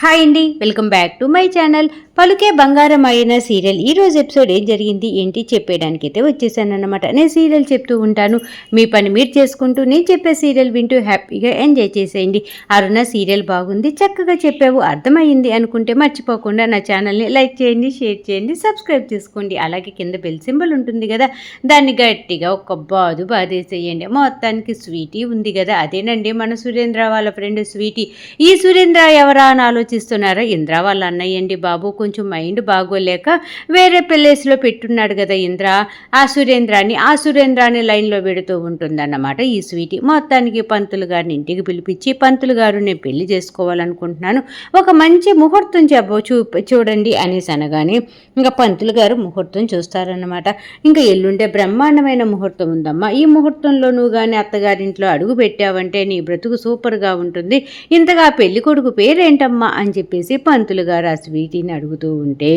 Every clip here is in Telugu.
హాయ్ అండి welcome back to my channel. Paluke Bangaram అయిన సీరియల్. ఈ రోజు ఎపిసోడ్ ఏం జరిగింది ఏంటి చెప్పేయడానికి అయితే వచ్చేసాను అనమాట నేను సీరియల్ చెప్తూ ఉంటాను. మీ పని మీరు చేసుకుంటూ నేను చెప్పే సీరియల్ వింటూ హ్యాపీగా ఎంజాయ్ చేసేయండి. అరుణ సీరియల్ బాగుంది చక్కగా చెప్పావు అర్థమైంది అనుకుంటే మర్చిపోకుండా నా ఛానల్ని లైక్ చేయండి షేర్ చేయండి సబ్స్క్రైబ్ చేసుకోండి. అలాగే కింద బెల్ సింబల్ ఉంటుంది కదా దాన్ని గట్టిగా ఒక బాదు బాధేసేయండి మొత్తానికి స్వీటీ ఉంది కదా అదేనండి మన సురేంద్ర వాళ్ళ ఫ్రెండ్ స్వీటీ. ఈ సురేంద్ర ఎవరా అని ఆలోచిస్తున్నారా? ఇంద్ర వాళ్ళ అన్నయ్యండి బాబు కొంచెం మైండ్ బాగోలేక వేరే ప్లేస్లో పెట్టున్నాడు కదా ఇంద్ర. ఆ సురేంద్రాన్ని ఆ సురేంద్రాన్ని లైన్లో పెడుతూ ఉంటుందన్నమాట. ఈ స్వీటీ మొత్తానికి పంతులు గారిని ఇంటికి పిలిపించి పంతులు గారు నేను పెళ్ళి చేసుకోవాలనుకుంటున్నాను. ఒక మంచి ముహూర్తం చెప్ప చూ చూడండి అనేసి అనగానే ఇంకా పంతులు గారు ముహూర్తం చూస్తారన్నమాట. ఇంకా ఎల్లుండే బ్రహ్మాండమైన ముహూర్తం ఉందమ్మా. ఈ ముహూర్తంలో నువ్వు కానీ అత్తగారింట్లో అడుగు పెట్టావంటే నీ బ్రతుకు సూపర్గా ఉంటుంది. ఇంతగా పెళ్ళి కొడుకు పేరేంటమ్మా? అని చెప్పేసి పంతులు గారు ఆ స్వీటీని అడుగుతూ ఉంటే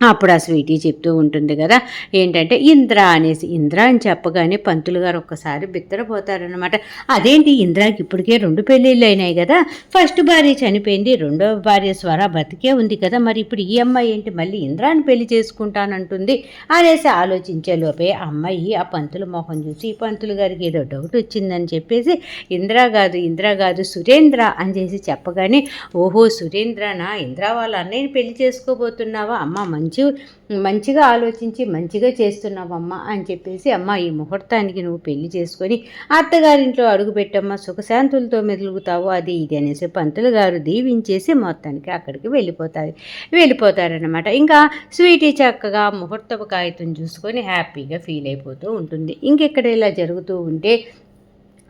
అప్పుడు ఆ స్వీటీ చెప్తూ ఉంటుంది కదా. ఏంటంటే ఇంద్ర అనేసి ఇంద్ర అని చెప్పగానే పంతులు గారు ఒక్కసారి బిత్తరపోతారనమాట అదేంటి ఇంద్రాకి ఇప్పటికే రెండు పెళ్ళిళ్ళు అయినాయి కదా. ఫస్ట్ భార్య చనిపోయింది రెండవ భార్య స్వర బతికే ఉంది కదా. మరి ఇప్పుడు ఈ అమ్మాయి ఏంటి? మళ్ళీ ఇంద్రాని పెళ్ళి చేసుకుంటానంటుంది అనేసి ఆలోచించే లోపే ఆ అమ్మాయి ఆ పంతుల మొహం చూసి ఈ పంతులు గారికి ఏదో డౌట్ వచ్చిందని చెప్పేసి ఇంద్రా కాదు ఇంద్రా కాదు సురేంద్ర అని చేసి చెప్పగానే ఓహో సురేంద్రనా? ఇంద్రా వాళ్ళ అన్నయ్యని పెళ్ళి చేసుకోబోతున్నావా? అమ్మ మంచి మంచిగా ఆలోచించి మంచిగా చేస్తున్నావమ్మా అని చెప్పేసి అమ్మ ఈ ముహూర్తానికి నువ్వు పెళ్ళి చేసుకొని అత్తగారింట్లో అడుగుపెట్టమ్మా సుఖశాంతులతో మెదులుగుతావు అది ఇది అనేసి పంతులు గారు దీవించేసి మొత్తానికి అక్కడికి వెళ్ళిపోతారు. వెళ్ళిపోతారనమాట ఇంకా స్వీటీ చక్కగా ముహూర్తపు కాగితం చూసుకొని హ్యాపీగా ఫీల్ అయిపోతూ ఉంటుంది. ఇంకెక్కడ ఇలా జరుగుతూ ఉంటే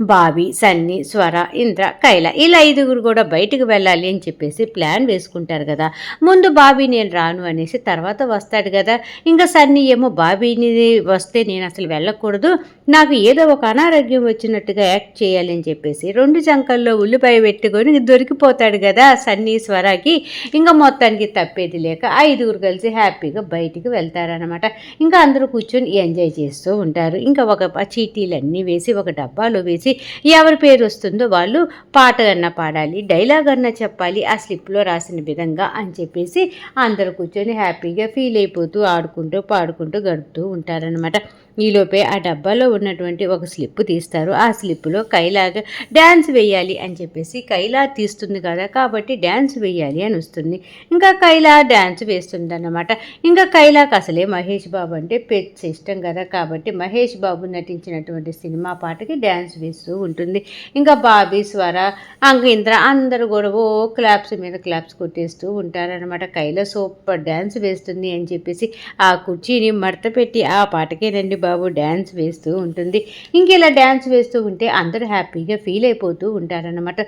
బాబీ సన్ని స్వర ఇంద్ర కైల ఇలా ఐదుగురు కూడా బయటికి వెళ్ళాలి అని చెప్పేసి ప్లాన్ వేసుకుంటారు కదా. ముందు బాబీ నేను రాను అనేసి తర్వాత వస్తాడు కదా. ఇంకా సన్ని ఏమో బాబీని వస్తే నేను అసలు వెళ్ళకూడదు. నాకు ఏదో ఒక అనారోగ్యం వచ్చినట్టుగా యాక్ట్ చేయాలి అని చెప్పేసి రెండు జంకల్లో ఉల్లిపాయ పెట్టుకొని దొరికిపోతాడు కదా సన్ని స్వరాకి. ఇంకా మొత్తానికి తప్పేది లేక ఐదుగురు కలిసి హ్యాపీగా బయటికి వెళ్తారనమాట ఇంకా అందరూ కూర్చొని ఎంజాయ్ చేస్తూ ఉంటారు. ఇంకా ఒక చీటీలన్నీ వేసి ఒక డబ్బాలో వేసి ఎవరి పేరు వస్తుందో వాళ్ళు పాటలన్నా పాడాలి డైలాగ్ అన్నా చెప్పాలి ఆ స్లిప్లో రాసిన విధంగా అని చెప్పేసి అందరూ కూర్చొని హ్యాపీగా ఫీల్ అయిపోతూ ఆడుకుంటూ పాడుకుంటూ గడుపుతూ ఉంటారనమాట ఈలోపే ఆ డబ్బాలో ఉన్నటువంటి ఒక స్లిప్ తీస్తారు. ఆ స్లిప్లో కైలాగా డ్యాన్స్ వేయాలి అని చెప్పేసి కైలా తీస్తుంది కదా కాబట్టి డ్యాన్స్ వేయాలి అని వస్తుంది. ఇంకా కైలా డ్యాన్స్ వేస్తుంది అన్నమాట ఇంకా కైలాకి అసలే మహేష్ బాబు అంటే పెద్ద ఇష్టం కదా కాబట్టి మహేష్ బాబు నటించినటువంటి సినిమా పాటకి డ్యాన్స్ వేస్తూ ఉంటుంది. ఇంకా బాబీ స్వర అంగ ఇంద్ర అందరూ కూడా ఓ క్లాప్స్ మీద క్లాప్స్ కొట్టేస్తూ ఉంటారనమాట కైలా సూపర్ డ్యాన్స్ వేస్తుంది అని చెప్పేసి ఆ కుర్చీని మడత పెట్టి ఆ పాటకేనండి బాబు డ్యాన్స్ వేస్తూ ఉంటుంది. ఇంక ఇలా డ్యాన్స్ వేస్తూ ఉంటే అందరూ హ్యాపీగా ఫీల్ అయిపోతూ ఉంటారనమాట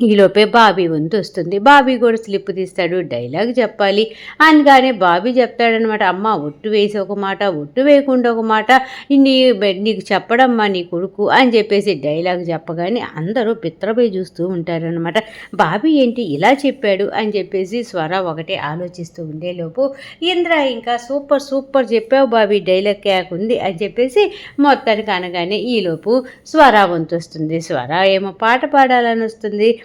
ఈలోపే బాబీ వంతు వస్తుంది. బాబీ కూడా స్లిప్ తీస్తాడు డైలాగ్ చెప్పాలి. అనగానే బాబీ చెప్తాడనమాట అమ్మ ఒట్టు వేసి ఒక మాట ఒట్టు వేయకుండా ఒక మాట నీ నీకు చెప్పడమ్మా నీ కొడుకు అని చెప్పేసి డైలాగ్ చెప్పగానే అందరూ పిత్రపోయి చూస్తూ ఉంటారనమాట. బాబీ ఏంటి ఇలా చెప్పాడు? అని చెప్పేసి స్వర ఒకటే ఆలోచిస్తూ ఉండేలోపు ఇంద్ర ఇంకా సూపర్ సూపర్ చెప్పావు బాబీ డైలాగ్ క్యాక్ ఉంది అని చెప్పేసి మొత్తానికి అనగానే ఈలోపు స్వర వంతు వస్తుంది. స్వర ఏమో పాట పాడాలని వస్తుంది.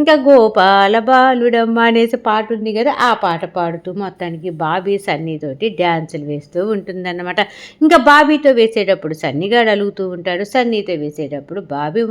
ఇంకా గోపాల బాలుడమ్మ అనేసి పాట ఉంది కదా ఆ పాట పాడుతూ మొత్తానికి బాబీ సన్నీతోటి డ్యాన్సులు వేస్తూ ఉంటుందన్నమాట. ఇంకా బాబీతో వేసేటప్పుడు సన్నిగాడు అలుగుతూ ఉంటాడు సన్నీతో వేసేటప్పుడు బాబీ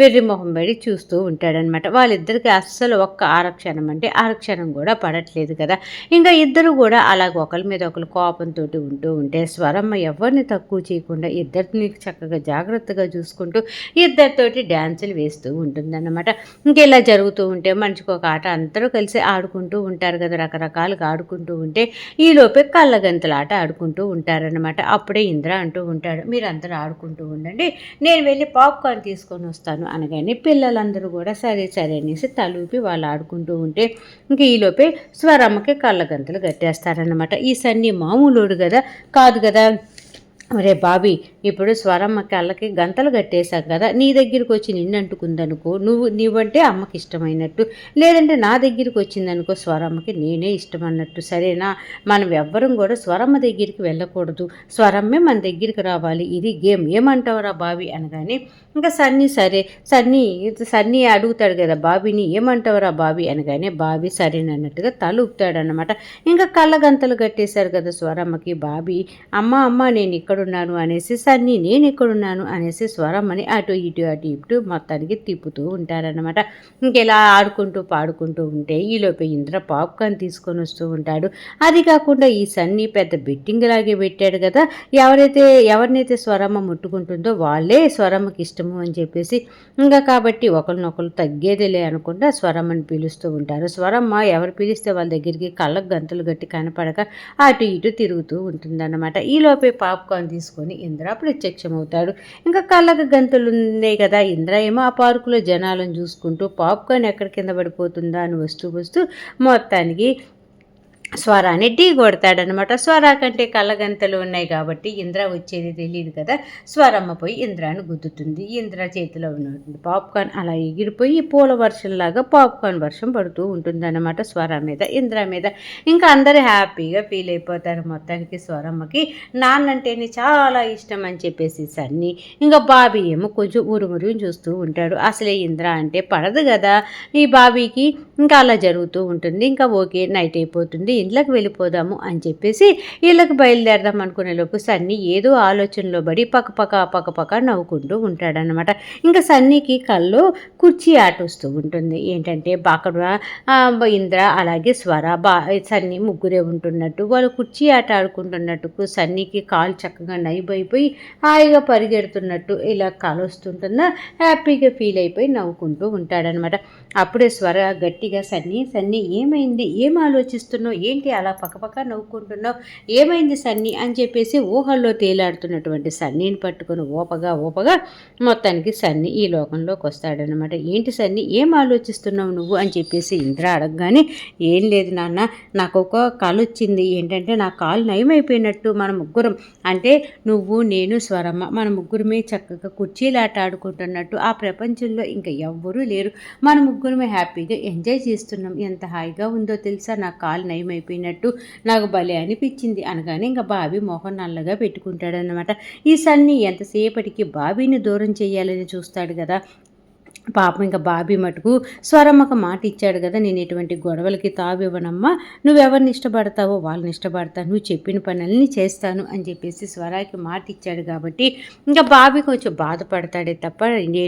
వెర్రి మొహం పడి చూస్తూ ఉంటాడనమాట వాళ్ళిద్దరికి అస్సలు ఒక్క ఆరక్షణం అంటే ఆరక్షణం కూడా పడట్లేదు కదా. ఇంకా ఇద్దరు కూడా అలాగ ఒకరి మీద ఒకరు కోపంతో ఉంటూ ఉంటే స్వరమ్మ ఎవరిని తక్కువ చేయకుండా ఇద్దరిని చక్కగా జాగ్రత్తగా చూసుకుంటూ ఇద్దరితోటి డ్యాన్సులు వేస్తూ ఉంటుందన్నమాట. ఇంకా ఇలా జరుగుతుంది జరుగుతూ ఉంటే మనిషికి ఒక ఆట అందరూ కలిసి ఆడుకుంటూ ఉంటారు కదా రకరకాలుగా ఆడుకుంటూ ఉంటే ఈలోపే కళ్ళగంతల ఆట ఆడుకుంటూ ఉంటారనమాట అప్పుడే ఇంద్ర అంటూ ఉంటాడు మీరు అందరూ ఆడుకుంటూ ఉండండి నేను వెళ్ళి పాప్కార్న్ తీసుకొని వస్తాను అనగానే పిల్లలందరూ కూడా సరే సరే అనేసి తలూపి వాళ్ళు ఆడుకుంటూ ఉంటే ఇంక ఈలోపే స్వరమ్మకి కళ్ళగంతలు కట్టేస్తారనమాట ఈ సన్ని మామూలుడు కదా కాదు కదా. ఒరే బాబీ ఇప్పుడు స్వరమ్మ కళ్ళకి గంతలు కట్టేశాం కదా నీ దగ్గరికి వచ్చి నిన్నంటుకుందనుకో నువ్వు నువ్వంటే అమ్మకి ఇష్టమైనట్టు. లేదంటే నా దగ్గరికి వచ్చిందనుకో స్వరమ్మకి నేనే ఇష్టం అన్నట్టు సరేనా? మనం ఎవ్వరం కూడా స్వరమ్మ దగ్గరికి వెళ్ళకూడదు. స్వరమ్మే మన దగ్గరికి రావాలి. ఇది గేమ్. ఏమంటావురా బావి అనగానే ఇంకా సన్నీ సరే. సన్నీ సన్నీ అడుగుతాడు కదా బాబీని ఏమంటావురా బావి అనగానే బాబీ సరేనన్నట్టుగా తలుపుతాడనమాట ఇంకా ఇంకా కళ్ళగంతలు కట్టేశారు కదా స్వరమ్మకి బాబీ అమ్మ అమ్మ నేను ఇక్కడున్నాను అనేసి సన్నీ నేను ఇక్కడున్నాను అనేసి స్వరమ్మని అటు ఇటు అటు ఇటు మొత్తానికి తిప్పుతూ ఉంటారనమాట ఇంకెలా ఆడుకుంటూ పాడుకుంటూ ఉంటే ఈలోపు ఇంద్ర పాప్కార్న్ తీసుకొని వస్తూ ఉంటాడు. అది కాకుండా ఈ సన్నీ పెద్ద బెట్టింగ్ లాగే పెట్టాడు కదా. ఎవరైతే ఎవరినైతే స్వరమ్మ ముట్టుకుంటుందో వాళ్ళే స్వరమ్మకి ఇష్టము అని చెప్పేసి ఇంకా కాబట్టి ఒకరినొకరు తగ్గేదేలే అనుకుంటా స్వరమ్మని పిలుస్తూ ఉంటారు. స్వరమ్మ ఎవరు పిలిస్తే వాళ్ళ దగ్గరికి కళ్ళకు గంతులు గట్టి కనపడక అటు ఇటు తిరుగుతూ ఉంటుందన్నమాట. ఈలోపే పాప్కార్న్ తీసుకొని ఇంద్ర ప్రత్యక్షమవుతాడు. ఇంకా కళ్ళకు గంతులు ఉన్నాయి కదా. ఇంద్ర ఏమో ఆ పార్కులో జనాలను చూసుకుంటూ పాప్కార్న్ ఎక్కడ కింద పడిపోతుందా అని వస్తూ వస్తూ మొత్తానికి స్వరాన్ని ఢీ కొడతాడనమాట. స్వరా కంటే కళ్ళగంతలు ఉన్నాయి కాబట్టి ఇంద్ర వచ్చేది తెలియదు కదా. స్వరమ్మ పోయి ఇంద్రాన్ని గుద్దుతుంది. ఇంద్ర చేతిలో ఉన్నటువంటి పాప్కార్న్ అలా ఎగిరిపోయి పూల వర్షంలాగా పాప్కార్న్ వర్షం పడుతూ ఉంటుందన్నమాట స్వర మీద ఇంద్ర మీద. ఇంకా అందరూ హ్యాపీగా ఫీల్ అయిపోతారు మొత్తానికి స్వరమ్మకి. నాన్నంటేనే చాలా ఇష్టం అని చెప్పేసి సన్ని ఇంకా బాబీ ఏమో కొంచెం ఉరుమురు చూస్తూ ఉంటాడు. అసలే ఇంద్ర అంటే పడదు కదా. ఈ బాబీకి ఇంకా అలా జరుగుతూ ఉంటుంది. ఇంకా ఓకే నైట్ అయిపోతుంది. ఇంట్లోకి వెళ్ళిపోదాము అని చెప్పేసి ఇళ్ళకి బయలుదేరదాం అనుకునే లోపు సన్నీ ఏదో ఆలోచనలో పడి పక్కపక్క పక్కపక్క నవ్వుకుంటూ ఉంటాడనమాట ఇంకా సన్నీకి కళ్ళు కుర్చీ ఆట వస్తూ ఉంటుంది. ఏంటంటే బాకడ ఇంద్ర అలాగే స్వర బా సన్నీ ముగ్గురే ఉంటున్నట్టు వాళ్ళు కుర్చీ ఆట ఆడుకుంటున్నట్టు సన్నీకి కాలు చక్కగా నైబైపోయి హాయిగా పరిగెడుతున్నట్టు ఇలా కాలు వస్తుంటుందా హ్యాపీగా ఫీల్ అయిపోయి నవ్వుకుంటూ ఉంటాడనమాట అప్పుడే స్వర గట్టిగా సన్నీ సన్నీ ఏమైంది? ఏం ఆలోచిస్తున్నావు? ఏంటి అలా పక్కపక్క నవ్వుకుంటున్నావు? ఏమైంది సన్నీ? అని చెప్పేసి ఊహల్లో తేలాడుతున్నటువంటి సన్నీని పట్టుకుని ఓపగా ఓపగా మొత్తానికి సన్నీ ఈ లోకంలోకి వస్తాడనమాట ఏంటి సన్నీ? ఏం ఆలోచిస్తున్నావు నువ్వు? అని చెప్పేసి ఇంద్ర అడగగానే ఏం లేదు నాన్న నాకు ఒక కాలు వచ్చింది. ఏంటంటే నా కాలు నయమైపోయినట్టు మన ముగ్గురం. అంటే నువ్వు నేను స్వరమ్మ మన ముగ్గురమే చక్కగా కుర్చీలాట ఆడుకుంటున్నట్టు ఆ ప్రపంచంలో ఇంకా ఎవ్వరూ లేరు. మన ముగ్గురమే హ్యాపీగా ఎంజాయ్ చేస్తున్నాం. ఎంత హాయిగా ఉందో తెలుసా? నా కాలు నయమై అయిపోయినట్టు నాకు భలే అనిపించింది అనగానే ఇంకా బాబీ మొహం నల్లగా పెట్టుకుంటాడనమాట ఈ సన్ని ఎంతసేపటికి బాబీని దూరం చేయాలని చూస్తాడు కదా? పాపం ఇంకా బాబీ మటుకు స్వరమ్మక మాట ఇచ్చాడు కదా నేను ఎటువంటి గొడవలకి తావివ్వనమ్మా. నువ్వెవరిని ఇష్టపడతావో వాళ్ళని ఇష్టపడతాను నువ్వు చెప్పిన పనులని చేస్తాను అని చెప్పేసి స్వరాకి మాట ఇచ్చాడు కాబట్టి ఇంకా బాబీ కొంచెం బాధపడతాడే తప్ప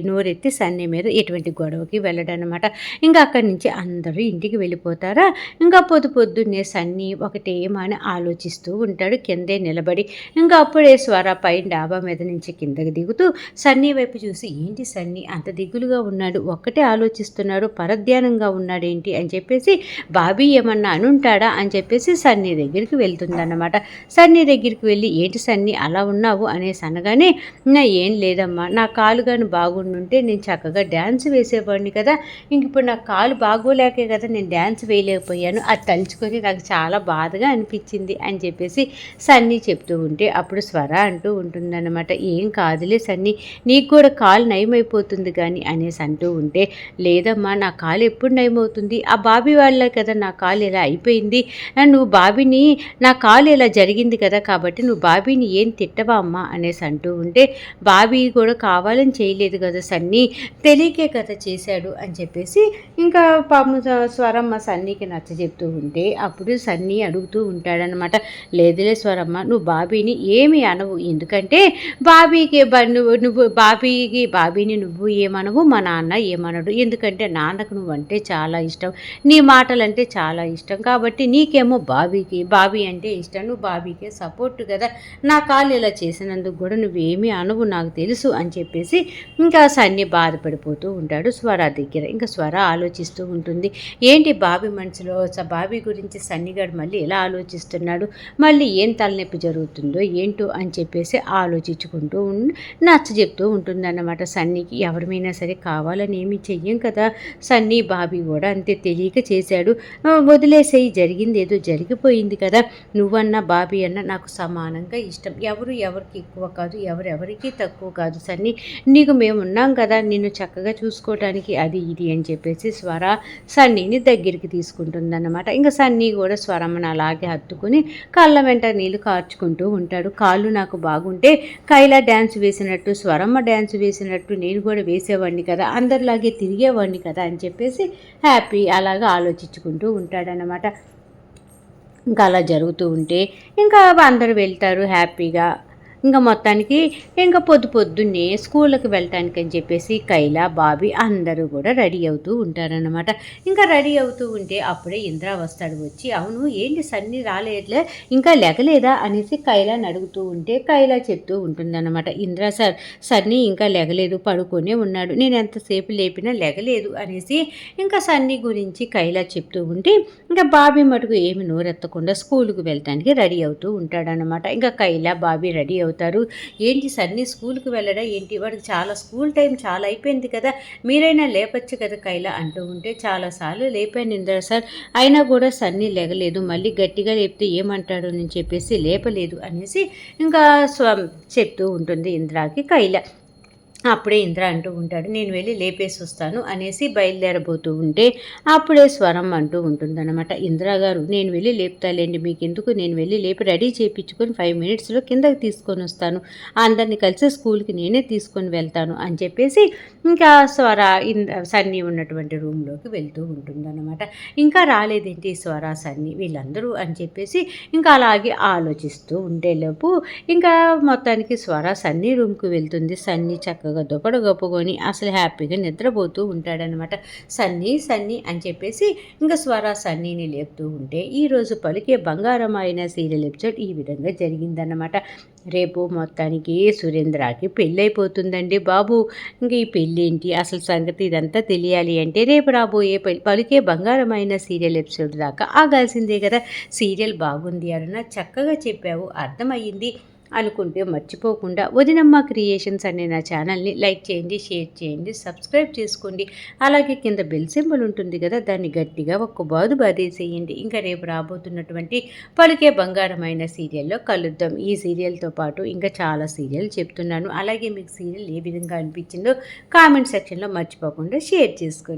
నోరెత్తి సన్నీ మీద ఎటువంటి గొడవకి వెళ్ళడనమాట. ఇంకా అక్కడి నుంచి అందరూ ఇంటికి వెళ్ళిపోతారా? ఇంకా పొద్దు పొద్దున్నే సన్ని ఒకటేమని ఆలోచిస్తూ ఉంటాడు కిందే నిలబడి. ఇంకా అప్పుడే స్వర పైన డాబా మీద నుంచి కిందకి దిగుతూ సన్నీ వైపు చూసి ఏంటి సన్ని అంత దిగులుగా ఉన్నాడు ఒక్కటే ఆలోచిస్తున్నాడు పరధ్యానంగా ఉన్నాడేంటి అని చెప్పేసి బాబీ ఏమన్నా అనుంటాడా అని చెప్పేసి సన్నీ దగ్గరికి వెళ్తుందన్నమాట. సన్నీ దగ్గరికి వెళ్ళి ఏంటి సన్నీ అలా ఉన్నావు? అనేసి అనగానే నా ఏం లేదమ్మా నా కాలు కానీ బాగుండుంటే నేను చక్కగా డ్యాన్స్ వేసేవాడిని కదా ఇంక ఇప్పుడు నా కాలు బాగోలేకే కదా నేను డ్యాన్స్ వేయలేకపోయాను అది తలుచుకొని నాకు చాలా బాధగా అనిపించింది అని చెప్పేసి సన్నీ చెప్తూ ఉంటే అప్పుడు స్వర అంటూ ఉంటుందన్నమాట. ఏం కాదులే సన్నీ నీకు కూడా కాలు నయమైపోతుంది కానీ అనేసి అనేసి అంటూ ఉంటే లేదమ్మా నా కాలు ఎప్పుడు నయమవుతుంది? ఆ బాబీ వాళ్ళ కదా నా కాలు ఇలా అయిపోయింది? నువ్వు బాబీని నా కాలు ఇలా జరిగింది కదా కాబట్టి నువ్వు బాబీని ఏం తిట్టవా అమ్మా? అనేసి అంటూ ఉంటే బాబీ కూడా కావాలని చేయలేదు కదా సన్నీ తెలియకే కదా చేశాడు అని చెప్పేసి ఇంకా పాము స్వరమ్మ సన్నీకి నచ్చ చెప్తూ ఉంటే అప్పుడు సన్నీ అడుగుతూ ఉంటాడనమాట లేదులే స్వరమ్మ నువ్వు బాబీని ఏమి అనవు. ఎందుకంటే బాబీకి నువ్వు బాబీకి బాబీని నువ్వు ఏమనవు మన నాన్న ఏమనడు. ఎందుకంటే నాన్నకు నువ్వంటే చాలా ఇష్టం. నీ మాటలంటే చాలా ఇష్టం. కాబట్టి నీకేమో బాబీకి బాబీ అంటే ఇష్టం. నువ్వు బాబీకే సపోర్ట్ కదా. నా కాలు ఇలా చేసినందుకు కూడా నువ్వేమీ అనవు నాకు తెలుసు అని చెప్పేసి ఇంకా సన్ని బాధపడిపోతూ ఉంటాడు స్వర దగ్గర. ఇంకా స్వర ఆలోచిస్తూ ఉంటుంది. ఏంటి బాబీ మనసులో? బాబీ గురించి సన్నిగాడు మళ్ళీ ఎలా ఆలోచిస్తున్నాడు? మళ్ళీ ఏం తలనొప్పి జరుగుతుందో ఏంటో అని చెప్పేసి ఆలోచించుకుంటూ నచ్చ చెప్తూ ఉంటుందన్నమాట సన్నికి. ఎవరిమైనా సరే కా కావాలని ఏమి చెయ్యం కదా. సన్నీ బాబీ కూడా అంతే తెలియక చేశాడు. వదిలేసేయి జరిగింది ఏదో జరిగిపోయింది కదా. నువ్వన్నా బాబీ అన్న నాకు సమానంగా ఇష్టం. ఎవరు ఎవరికి ఎక్కువ కాదు ఎవరెవరికి తక్కువ కాదు సన్నీ. నీకు మేము ఉన్నాం కదా నిన్ను చక్కగా చూసుకోవడానికి అది ఇది అని చెప్పేసి స్వర సన్నీని దగ్గరికి తీసుకుంటుందన్నమాట. ఇంకా సన్నీ కూడా స్వరమ్మను అలాగే హత్తుకుని కళ్ళ వెంట నీళ్ళు కార్చుకుంటూ ఉంటాడు. కాళ్ళు నాకు బాగుంటే కైలా డ్యాన్స్ వేసినట్టు స్వరమ్మ డ్యాన్స్ వేసినట్టు నేను కూడా వేసేవాడిని కదా. అందరిలాగే తిరిగేవాడిని కదా అని చెప్పేసి హ్యాపీ అలాగా ఆలోచించుకుంటూ ఉంటాడనమాట ఇంకా అలా జరుగుతూ ఉంటే ఇంకా అందరూ వెళ్తారు హ్యాపీగా. ఇంకా మొత్తానికి ఇంకా పొద్దు పొద్దున్నే స్కూళ్ళకి వెళ్ళటానికి అని చెప్పేసి కైలా బాబీ అందరూ కూడా రెడీ అవుతూ ఉంటారనమాట ఇంకా రెడీ అవుతూ ఉంటే అప్పుడే ఇంద్ర వస్తాడు వచ్చి అవును ఏంటి సన్నీ రాలేట్లే ఇంకా లెగలేదా అనేసి కైలాని అడుగుతూ ఉంటే కైలా చెప్తూ ఉంటుందన్నమాట. ఇంద్ర సార్ సన్నీ ఇంకా లెగలేదు పడుకొనే ఉన్నాడు నేను ఎంతసేపు లేపినా లెగలేదు అనేసి ఇంకా సన్నీ గురించి కైలా చెప్తూ ఉంటే ఇంకా బాబీ మటుకు ఏమి నోరెత్తకుండా స్కూల్కి వెళ్ళటానికి రెడీ అవుతూ ఉంటాడనమాట ఇంకా కైలా బాబీ రెడీ అవుతారు. ఏంటి సన్నీ స్కూల్కి వెళ్ళడా ఏంటి? వాడికి చాలా స్కూల్ టైం చాలా అయిపోయింది కదా మీరైనా లేపచ్చు కదా కైలా అంటూ ఉంటే చాలాసార్లు లేపాను ఇంద్ర సార్. అయినా కూడా సన్నీ లేగలేదు మళ్ళీ గట్టిగా లేపితే ఏమంటాడు అని చెప్పేసి లేపలేదు అనేసి ఇంకా స్వ చెప్తూ ఉంటుంది ఇంద్రాకి కైలా. అప్పుడే ఇంద్ర అంటూ ఉంటాడు నేను వెళ్ళి లేపేసి వస్తాను అనేసి బయలుదేరబోతూ ఉంటే అప్పుడే స్వరం అంటూ ఉంటుందన్నమాట. ఇందిరా గారు నేను వెళ్ళి లేపుతాలేండి మీకు ఎందుకు నేను వెళ్ళి లేపి రెడీ చేయించుకొని ఫైవ్ మినిట్స్లో కిందకి తీసుకొని వస్తాను. అందరిని కలిసి స్కూల్కి నేనే తీసుకొని వెళ్తాను అని చెప్పేసి ఇంకా స్వర ఇంద్ర సన్నీ ఉన్నటువంటి రూమ్లోకి వెళ్తూ ఉంటుందన్నమాట. ఇంకా రాలేదేంటి స్వర సన్నీ? వీళ్ళందరూ అని చెప్పేసి ఇంకా అలాగే ఆలోచిస్తూ ఉండేలోపు ఇంకా మొత్తానికి స్వర సన్నీ రూమ్కి వెళ్తుంది. సన్నీ చక్కగా దుప్పడ గప్పుకొని అసలు హ్యాపీగా నిద్రపోతూ ఉంటాడనమాట సన్నీ సన్నీ అని చెప్పేసి ఇంకా స్వర సన్నీని లేపుతూ ఉంటే ఈరోజు పలికే బంగారం అయిన సీరియల్ ఎపిసోడ్ ఈ విధంగా జరిగిందన్నమాట. రేపు మొత్తానికి సురేంద్రకి పెళ్ళైపోతుందండి బాబు. ఇంక ఈ పెళ్ళి ఏంటి అసలు సంగతి ఇదంతా తెలియాలి అంటే రేపు రాబోయే పె- పలికే బంగారమైన సీరియల్ ఎపిసోడ్ దాకా ఆగాల్సిందే కదా. సీరియల్ బాగుంది అరుణ చక్కగా చెప్పావు అర్థమయ్యింది. అనుకుంటే మర్చిపోకుండా వదినమ్మ క్రియేషన్స్ అనే నా ఛానల్ని లైక్ చేయండి షేర్ చేయండి సబ్స్క్రైబ్ చేసుకోండి. అలాగే కింద బెల్ సింబల్ ఉంటుంది కదా దాన్ని గట్టిగా ఒక్క బాదు బాధేసేయండి ఇంకా రేపు రాబోతున్నటువంటి పలికే బంగారమైన సీరియల్లో కలుద్దాం. ఈ సీరియల్తో పాటు ఇంకా చాలా సీరియల్ చెప్తున్నాను. అలాగే మీకు సీరియల్ ఏ విధంగా అనిపించిందో కామెంట్ సెక్షన్లో మర్చిపోకుండా షేర్ చేసుకోండి.